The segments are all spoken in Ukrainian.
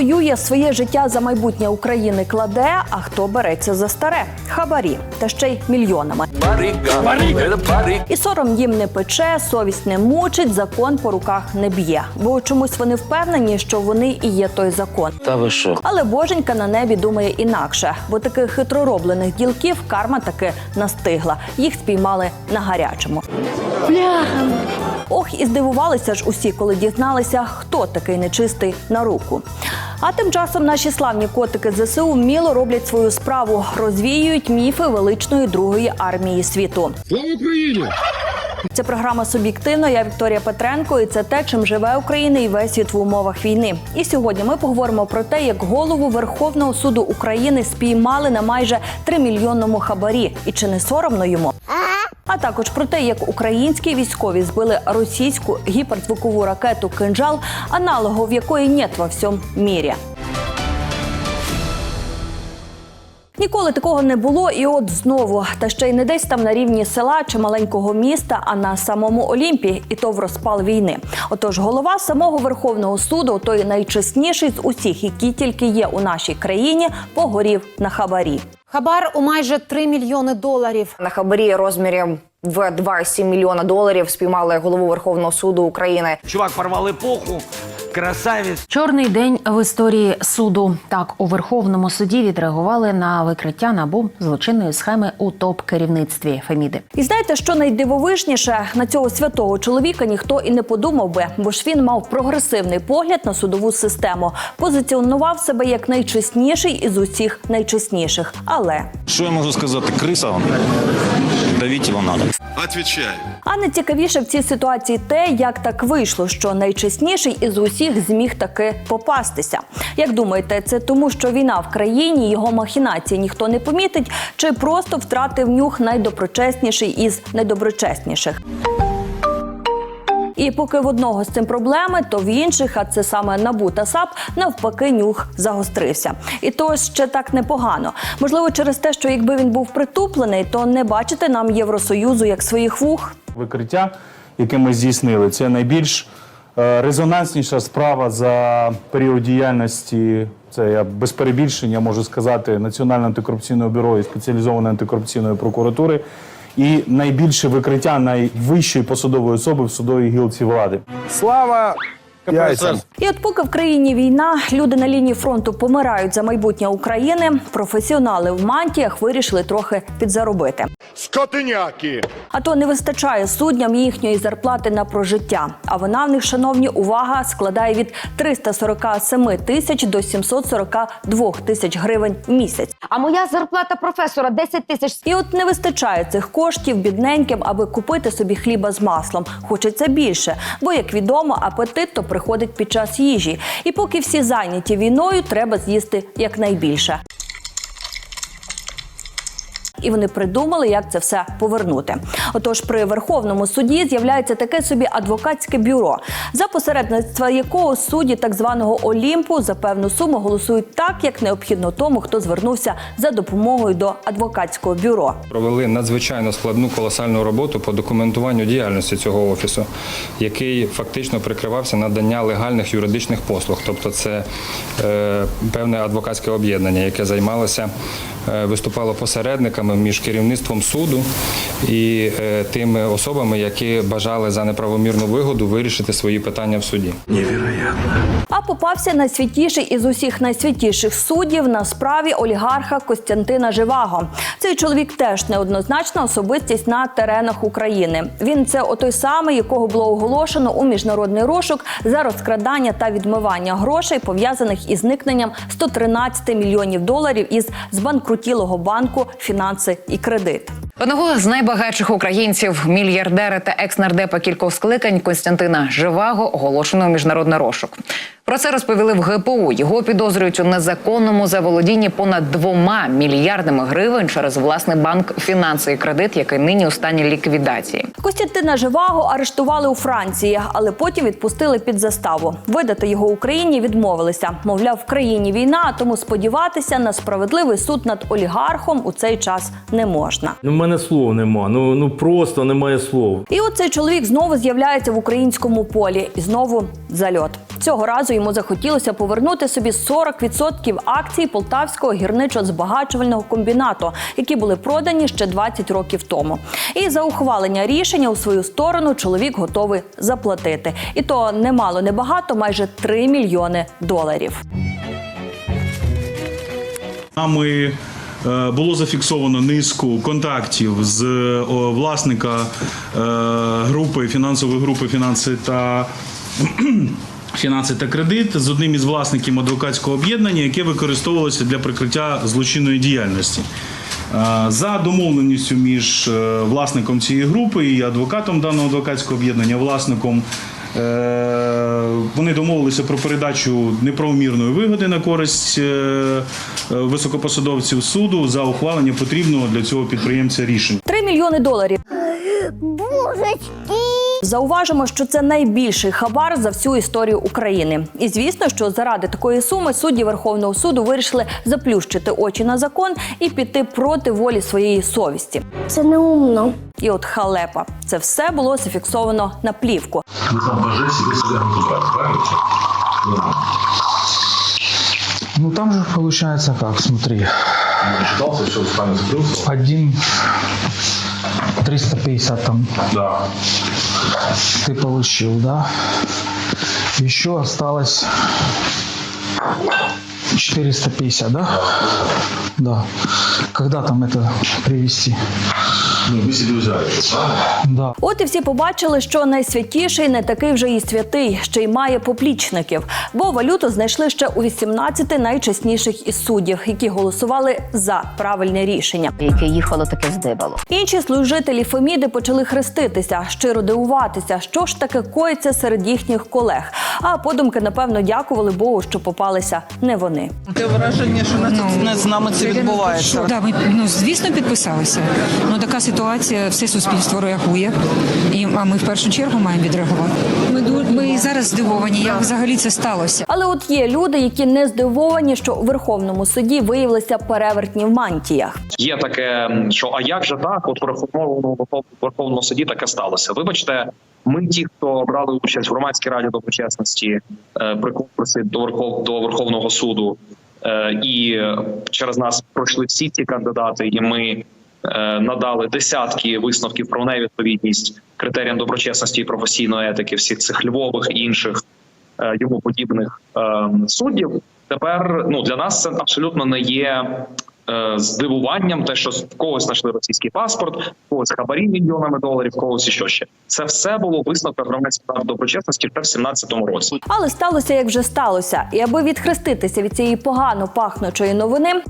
Воює своє життя за майбутнє України кладе, а хто береться за старе хабарі та ще й мільйонами. Барига, это барига. І сором їм не пече, совість не мучить, закон по руках не б'є. Бо чомусь вони впевнені, що вони і є той закон. Та ви що? Але боженька на небі думає інакше, бо таких хитророблених ділків карма таки настигла. Їх спіймали на гарячому. Ох, і здивувалися ж усі, коли дізналися, хто такий нечистий на руку. А тим часом наші славні котики ЗСУ вміло роблять свою справу, розвіюють міфи величної другої армії світу. Слава Україні! Це програма Суб'єктивно. Я Вікторія Петренко, і це те, чим живе Україна і весь світ в умовах війни. І сьогодні ми поговоримо про те, як голову Верховного суду України спіймали на майже 3 мільйонному хабарі, і чи не соромно йому. А також про те, як українські військові збили російську гіперзвукову ракету «Кинжал», аналогов якої нет во всьому мірі. Ніколи такого не було, і от знову. Та ще й не десь там на рівні села чи маленького міста, а на самому Олімпі, і то в розпал війни. Отож, голова самого Верховного суду, той найчесніший з усіх, які тільки є у нашій країні, погорів на хабарі. Хабар у майже 3 мільйони доларів. На хабарі розмірі в 2,7 мільйона доларів спіймали голову Верховного суду України. Чувак порвал эпоху, красавец. Чорний день в історії суду. Так у Верховному суді відреагували на викриття набу злочинної схеми у топ-керівництві Феміди. І знаєте, що найдивовижніше на цього святого чоловіка ніхто і не подумав би, бо ж він мав прогресивний погляд на судову систему, позиціонував себе як найчесніший із усіх найчесніших. Але Що я можу сказати? Криса Давіть його надо. Отвечаю. А найцікавіше в цій ситуації те, як так вийшло, що найчесніший із усіх зміг таки попастися. Як думаєте, це тому, що війна в країні, його махінації ніхто не помітить, чи просто втратив нюх найдоброчесніший із найдоброчесніших? І поки в одного з цим проблеми, то в інших, а це саме НАБУ та САП, навпаки, нюх загострився. І то ще так непогано. Можливо, через те, що якби він був притуплений, то не бачити нам Євросоюзу як своїх вух. викриття, яке ми здійснили, це найбільш е, резонансніша справа за період діяльності. Це я без перебільшення можу сказати Національного антикорупційного бюро і спеціалізованої антикорупційної прокуратури. І найбільше викриття найвищої посадової особи в судовій гілці влади. Слава. І от поки в країні війна, люди на лінії фронту помирають за майбутнє України, професіонали в мантіях вирішили трохи підзаробити. Скотиняки. А то не вистачає суддям їхньої зарплати на прожиття. А вона в них, шановні, увага, складає від 347 тисяч до 742 тисяч гривень в місяць. А моя зарплата професора 10 тисяч. І от не вистачає цих коштів бідненьким, аби купити собі хліба з маслом. Хочеться більше, бо як відомо, апетит то приходить під час їжі. І поки всі зайняті війною, треба з'їсти якнайбільше. І вони придумали, як це все повернути. Отож, при Верховному суді з'являється таке собі адвокатське бюро, за посередництва якого судді так званого Олімпу за певну суму голосують так, як необхідно тому, хто звернувся за допомогою до адвокатського бюро. Провели надзвичайно складну колосальну роботу по документуванню діяльності цього офісу, який фактично прикривався надання легальних юридичних послуг. Тобто, це е, певне адвокатське об'єднання, яке займалося, е, виступало посередниками між керівництвом суду і е, тими особами, які бажали за неправомірну вигоду вирішити свої питання в суді. А попався найсвятіший із усіх найсвятіших суддів на справі олігарха Костянтина Живаго. Цей чоловік теж неоднозначна особистість на теренах України. Він це отой самий, якого було оголошено у міжнародний розшук за розкрадання та відмивання грошей, пов'язаних із зникненням 113 мільйонів доларів із збанкрутілого банку фінанси і кредит. Одного з найбагатших українців, мільярдера та екс-нардепа кількох скликань Костянтина Живаго оголошено у міжнародний розшук. Про це розповіли в ГПУ. Його підозрюють у незаконному заволодінні понад двома мільярдами гривень через власний банк фінанси і кредит, який нині у стані ліквідації. Костянтина Живаго арештували у Франції, але потім відпустили під заставу. Видати його Україні відмовилися. Мовляв, в країні війна, тому сподіватися на справедливий суд над олігархом у цей час не можна. Ну, в мене слов нема. Ну ну просто немає слов. І оцей чоловік знову з'являється в українському полі, і знову зальот. Цього разу йому захотілося повернути собі 40% акцій полтавського гірничо-збагачувального комбінату, які були продані ще 20 років тому. І за ухвалення рішення у свою сторону чоловік готовий заплатити. І то немало небагато, майже 3 мільйони доларів. Нами е, було зафіксовано низку контактів з власника е, групи фінансової групи фінанси та. Фінанси та кредит з одним із власників адвокатського об'єднання, яке використовувалося для прикриття злочинної діяльності. Е, За домовленістю між е, власником цієї групи і адвокатом даного адвокатського об'єднання, власником Е, Вони домовилися про передачу неправомірної вигоди на користь високопосадовців суду за ухвалення потрібного для цього підприємця рішення. 3 мільйони доларів. Зауважимо, що це найбільший хабар за всю історію України. І звісно, що заради такої суми судді Верховного суду вирішили заплющити очі на закон і піти проти волі своєї совісті. Це неумно. І от халепа, це все було зафіксовано на плівку. Ну там же получается как, смотри. Один 350 там. Да. Ты получил, да? Еще осталось 450, да? Да. Когда там это привезти? Ну, Да. От і всі побачили, що найсвятіший не такий вже і святий, ще й має поплічників. Бо валюту знайшли ще у 18 найчесніших із суддів, які голосували за правильне рішення. Яке їхало, таке здибало. Інші служителі Феміди почали хреститися, щиро дивуватися, що ж таке коїться серед їхніх колег. А подумки, напевно, дякували Богу, що попалися не вони. Таке враження, що на не з нами це відбувається. Да, ми ну звісно підписалися. Ну така ситуація, все суспільство реагує, і а ми в першу чергу маємо відреагувати. Ми ми і зараз здивовані, як взагалі це сталося. Але от є люди, які не здивовані, що у Верховному суді виявилися перевертні в мантіях. Є таке, що а як же так? От Верховному Верховному суді таке сталося. Вибачте, ми, ті, хто брали участь в громадській раді доброчесності е, при конкурсі до Верхов до Верховного суду, е, і через нас пройшли всі ці кандидати, і ми надали десятки висновків про невідповідність критеріям доброчесності і професійної етики всіх цих львових і інших е, йому подібних е, суддів. Тепер ну для нас це абсолютно не є е, здивуванням, те, що в когось знайшли російський паспорт, в когось хабарі мільйонами доларів, в когось і що ще. Це все було висновка громадської ради доброчесності ще в 17-му році. Але сталося, як вже сталося. І аби відхреститися від цієї погано пахнучої новини.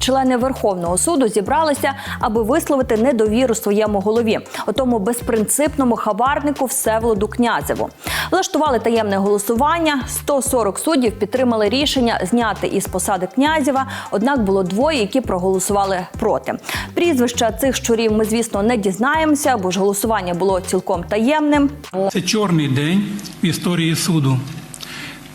Члени Верховного суду зібралися, аби висловити недовіру своєму голові, отому безпринципному хабарнику Всеволоду Князеву. Влаштували таємне голосування. 140 суддів підтримали рішення зняти із посади князєва. Однак було двоє, які проголосували проти. Прізвища цих щурів ми, звісно, не дізнаємося, бо ж голосування було цілком таємним. Це чорний день в історії суду.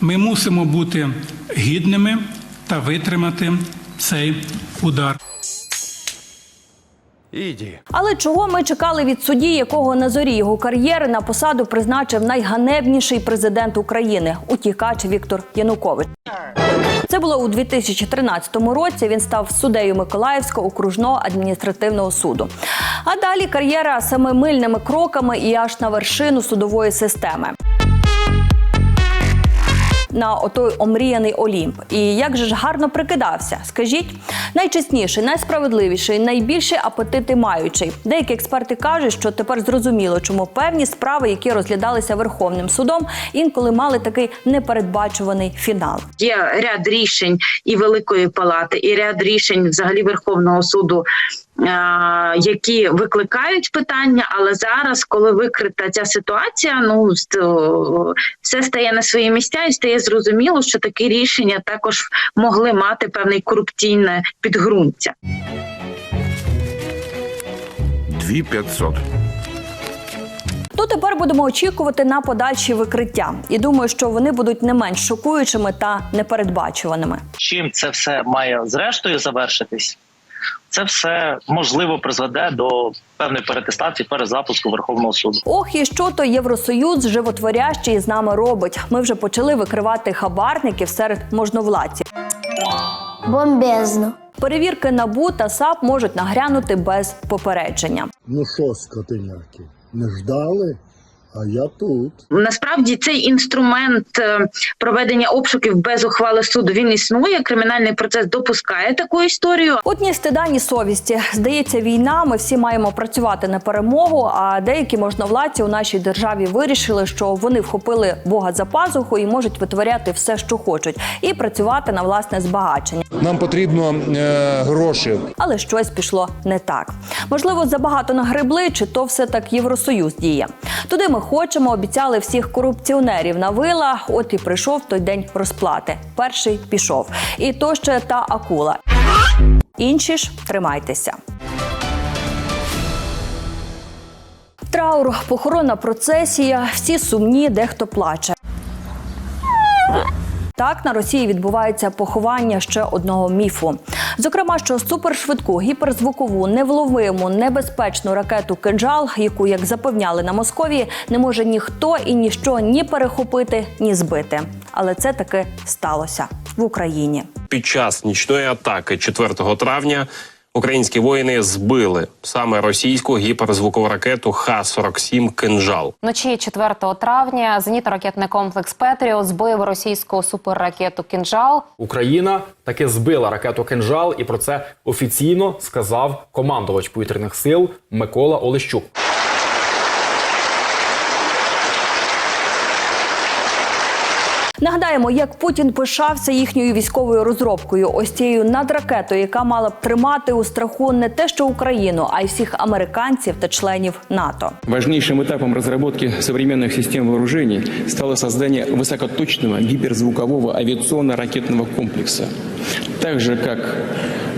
Ми мусимо бути гідними та витримати цей удар. Іді. Але чого ми чекали від судді, якого на зорі його кар'єри на посаду призначив найганебніший президент України утікач Віктор Янукович. Це було у 2013 році. Він став суддею Миколаївського окружного адміністративного суду. А далі кар'єра семимильними кроками і аж на вершину судової системи. На отой омріяний Олімп. І як же ж гарно прикидався? Скажіть, найчесніший, найсправедливіший, найбільші апетити маючий. Деякі експерти кажуть, що тепер зрозуміло, чому певні справи, які розглядалися Верховним судом, інколи мали такий непередбачуваний фінал. Є ряд рішень і Великої Палати, і ряд рішень взагалі Верховного суду. Які викликають питання, але зараз, коли викрита ця ситуація, ну все стає на свої місця, і стає зрозуміло, що такі рішення також могли мати певне корупційне підґрунтя. 2500. То тепер будемо очікувати на подальші викриття. І думаю, що вони будуть не менш шокуючими та непередбачуваними. Чим це все має зрештою завершитись? Це все можливо призведе до певної перетестації, перезапуску Верховного суду. Ох, і що то Євросоюз животворящий з нами робить. Ми вже почали викривати хабарників серед можновладців. Бомбезно. Перевірки НАБУ та САП можуть нагрянути без попередження. Ну що, скотиняки, не ждали? А я тут. Насправді цей інструмент е, проведення обшуків без ухвали суду він існує. Кримінальний процес допускає таку історію. От ні стида, ні совісті. Здається, війна. Ми всі маємо працювати на перемогу. А деякі можновладці у нашій державі вирішили, що вони вхопили Бога за пазуху і можуть витворяти все, що хочуть, і працювати на власне збагачення. Нам потрібно е, гроші. Але щось пішло не так. Можливо, забагато нагребли, чи то все так Євросоюз діє. Туди ми хочемо, обіцяли всіх корупціонерів на вила. От і прийшов той день розплати. Перший пішов. І то ще та акула. Інші ж тримайтеся. Траур, похоронна процесія, всі сумні, дехто плаче. Так на Росії відбувається поховання ще одного міфу. Зокрема, що супершвидку, гіперзвукову, невловиму, небезпечну ракету «Кинджал», яку, як запевняли на Московії, не може ніхто і ніщо ні перехопити, ні збити. Але це таки сталося в Україні. Під час нічної атаки 4 травня українські воїни збили саме російську гіперзвукову ракету Х-47 «Кинжал». Вночі 4 травня зенітно-ракетний комплекс Петріо збив російську суперракету «Кинжал». Україна таки збила ракету «Кинжал» і про це офіційно сказав командувач повітряних сил Микола Олещук. Нагадаємо, як Путін пишався їхньою військовою розробкою, ось цією надракетою, яка мала б тримати у страху не те, що Україну, а й всіх американців та членів НАТО. Важнейшим этапом разработки современных систем вооружений стало создание высокоточного гиперзвукового авиационно-ракетного комплекса. Так же, как, э,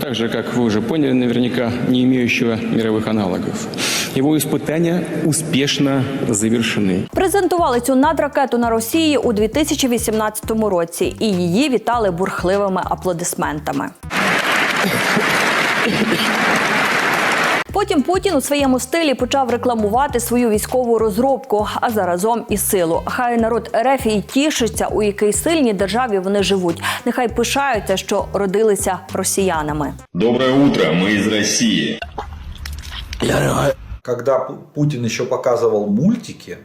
так же, как вы уже поняли наверняка, не имеющего мировых аналогов. Его испытания успешно завершены. Презентували цю надракету на Росії у 2018 році, і її вітали бурхливими аплодисментами. Потім Путін у своєму стилі почав рекламувати свою військову розробку, а заразом і силу. Хай народ РФ і тішиться, у якій сильній державі вони живуть. Нехай пишаються, що родилися росіянами. Доброе утро, мы из России. Когда Пу- Путин еще показывал мультики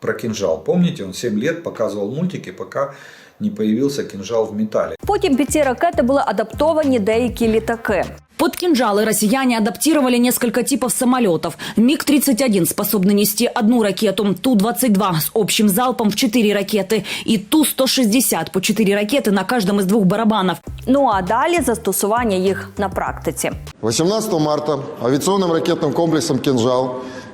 про кинжал, помните, он 7 лет показывал мультики, пока не появился кинжал в металле. Потім під ці ракети були адаптовані деякі літаки. Под кинжалы россияне адаптировали несколько типов самолетов. МиГ-31 способны нести одну ракету, Ту-22 с общим залпом в 4 ракеты и Ту-160 по 4 ракеты на каждом из двух барабанов. Ну а далі застосування їх на практиці. 18 марта авиационным ракетным комплексом «Кинжал»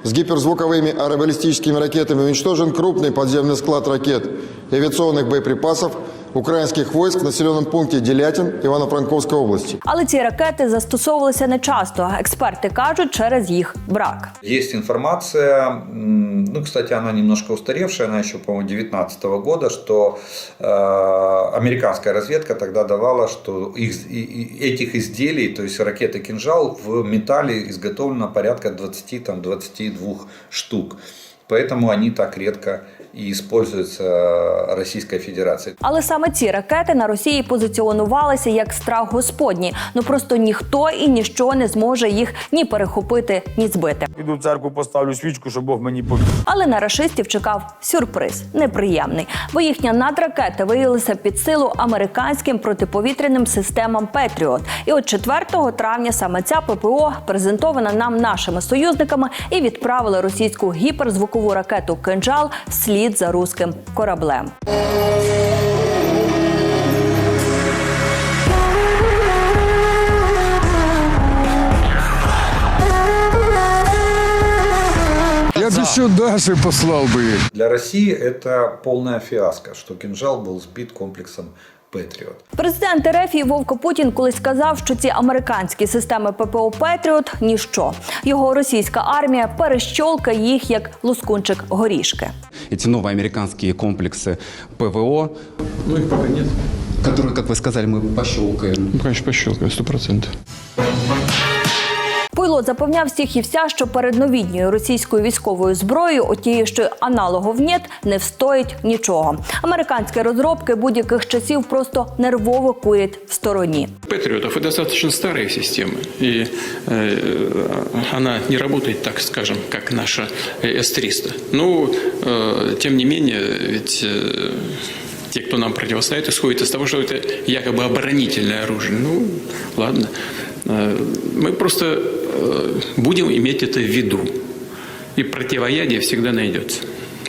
с гиперзвуковыми аэробаллистическими ракетами уничтожен крупный подземный склад ракет и авиационных боеприпасов украинских войск в населенном пункте Делятин Ивано-Франковской области. Але ці ракети застосовувалися нечасто. Експерти кажуть, через їх брак. Есть информация, м, ну, кстати, она немножко устаревшая, она еще, по-моему, 19 года, что э, американская разведка тогда давала, что их, и- и этих изделий, то есть ракеты «Кинжал» в металле изготовлено порядка 20-22 штук. Поэтому они так редко и используются Российской Федерацией. Але саме ці ракети на Росії позиціонувалися як страх господній. Ну просто ніхто і ніщо не зможе їх ні перехопити, ні збити. Піду в церкву, поставлю свічку, щоб Бог мені поміг. Але на рашистів чекав сюрприз неприємний, бо їхня надракета виявилася під силу американським протиповітряним системам Петріот. І от 4 травня саме ця ППО презентована нам нашими союзниками і відправили російську гіперзвукову ракету «Кинджал» вслід за руським кораблем. Я бы еще Даши послал бы их. Для России это полная фиаско, что «Кинжал» был сбит комплексом Петріот президент РФ і Вовко Путін колись сказав, що ці американські системи ППО Петріот ніщо. Його російська армія перещолка їх як лускунчик горішки. І ці нові американські комплекси ПВО. Ну їх поки немає. Которые, як ви сказали, ми пощелкаємо. Ну, конечно, пощелкаємо, 100%. Войло запевняв всіх і вся, що перед новітньою російською військовою зброєю, отією, що аналогов нет, не встоїть нічого. Американські розробки будь-яких часів просто нервово курять в стороні. Патріотів і достатньо старі системи, і е, вона не працює так, скажем, як наша С-300. Ну, е, тим не менше, ведь те, кто нам противостоит, исходит из того, что это якобы оборонительное оружие. Ну, ладно. Е, Мы просто будем иметь это в виду. И противоядие всегда найдется.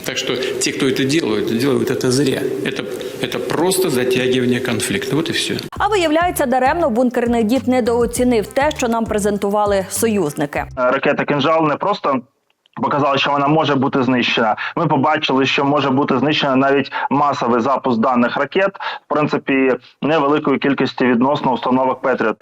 Так что те, кто это делают, делают это зря. Это, это просто затягивание конфликта. Вот и все. А виявляється, даремно бункерний дід недооцінив те, що нам презентували союзники. ракета «Кинжал» не просто показала, що вона може бути знищена. Ми побачили, що може бути знищена навіть масовий запуск даних ракет, в принципі, невеликої кількості відносно установок Петріот.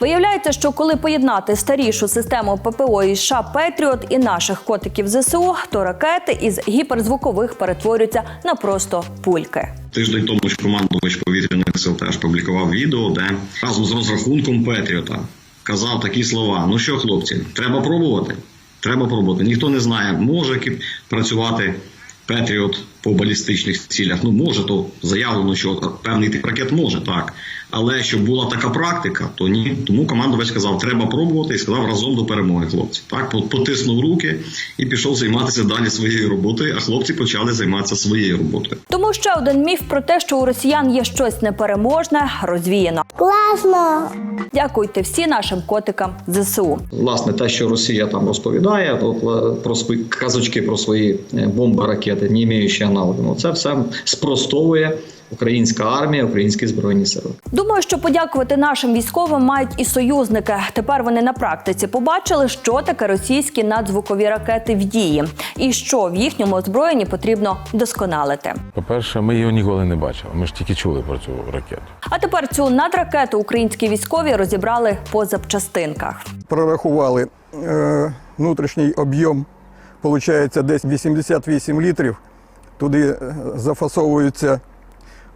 Виявляється, що коли поєднати старішу систему ППО із США Петріот і наших котиків ЗСУ, то ракети із гіперзвукових перетворюються на просто пульки. Тиждень тому ж командувач повітряних сил теж публікував відео, де разом з розрахунком Петріота казав такі слова: ну що, хлопці, треба пробувати. Треба пробувати. Ніхто не знає, може працювати Петріот по балістичних цілях. Ну може, то заявлено, що певний тип ракет може так. Але щоб була така практика, то ні. Тому командувач сказав, треба пробувати і сказав разом до перемоги, хлопці. Так, потиснув руки і пішов займатися далі своєю роботою. А хлопці почали займатися своєю роботою. Тому ще один міф про те, що у росіян є щось непереможне, розвіяно. Класно! Дякуйте всі нашим котикам ЗСУ. Власне, те, що Росія там розповідає от, е, про свої казочки про свої е, бомби, ракети, не маючи аналогів, ну, це все спростовує українська армія, українські збройні сили. Думаю, що подякувати нашим військовим мають і союзники. Тепер вони на практиці побачили, що таке російські надзвукові ракети в дії, і що в їхньому озброєнні потрібно досконалити. По-перше, ми його ніколи не бачили. Ми ж тільки чули про цю ракету. А тепер цю надракету українські військові розібрали по запчастинках. прорахували е, внутрішній об'єм, виходить десь 88 літрів. Туди е, зафасовуються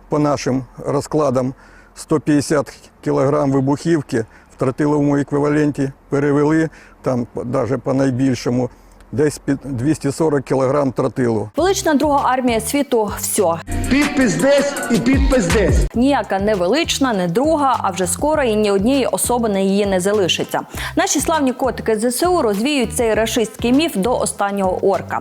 по нашим розкладам 150 кілограм вибухівки. В тротиловому еквіваленті перевели там навіть по найбільшому десь під 240 кілограм тротилу. Велична друга армія світу все. Підпис десь і підпис десь. Ніяка не велична, не друга, а вже скоро і ні однієї особи на її не залишиться. Наші славні котики ЗСУ розвіють цей рашистський міф до останнього орка.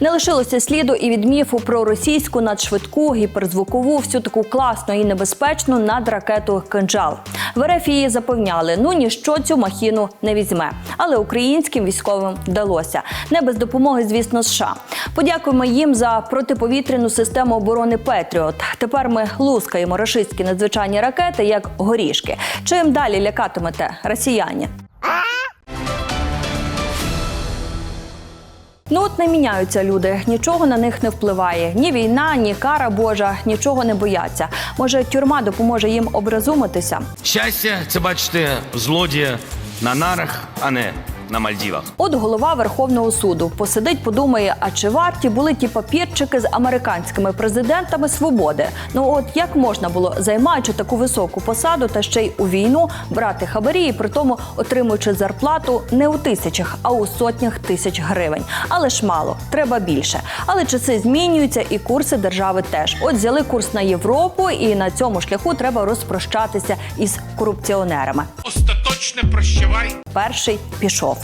Не лишилося сліду і від міфу про російську надшвидку, гіперзвукову, всю таку класну і небезпечну надракету «Кинджал». В РФ її запевняли, ну ніщо цю махіну не візьме. Але українським військовим вдалося. Не без допомоги, звісно, США. Подякуємо їм за протиповітряну систему оборони Петріот. Тепер ми лускаємо рашистські надзвичайні ракети як горішки. Чим далі лякатимете росіяни? Ну от не міняються люди, нічого на них не впливає. Ні війна, ні кара Божа, нічого не бояться. Може, тюрма допоможе їм образумитися. Щастя, це бачите, злодія на нарах, а не на Мальдівах. От голова Верховного суду посидить, подумає, а чи варті були ті папірчики з американськими президентами свободи? Ну от як можна було займаючи таку високу посаду та ще й у війну брати хабарі, і при тому отримуючи зарплату не у тисячах, а у сотнях тисяч гривень. Але ж мало, треба більше. Але часи змінюються, і курси держави теж. От взяли курс на Європу, і на цьому шляху треба розпрощатися із корупціонерами. Остаточне прощавай. Перший пішов.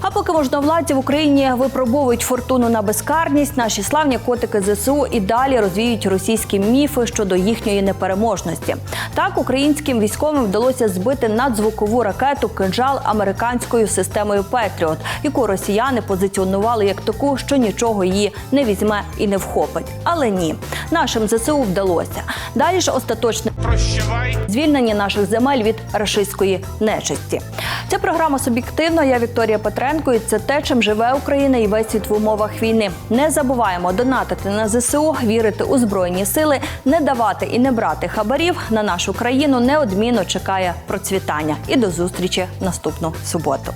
А поки можновладці в Україні випробовують фортуну на безкарність, наші славні котики ЗСУ і далі розвіють російські міфи щодо їхньої непереможності. Так українським військовим вдалося збити надзвукову ракету кинжал американською системою Петріот, яку росіяни позиціонували як таку, що нічого її не візьме і не вхопить. Але ні, нашим ЗСУ вдалося. Далі ж остаточне Прощавай. звільнення наших земель від рашистської нечисті. Ця програма суб'єктивно. Я Вікторія Петренко. І це те, чим живе Україна і весь світ в умовах війни. Не забуваємо донатити на ЗСУ, вірити у збройні сили, не давати і не брати хабарів. На нашу країну неодмінно чекає процвітання. І до зустрічі наступну суботу.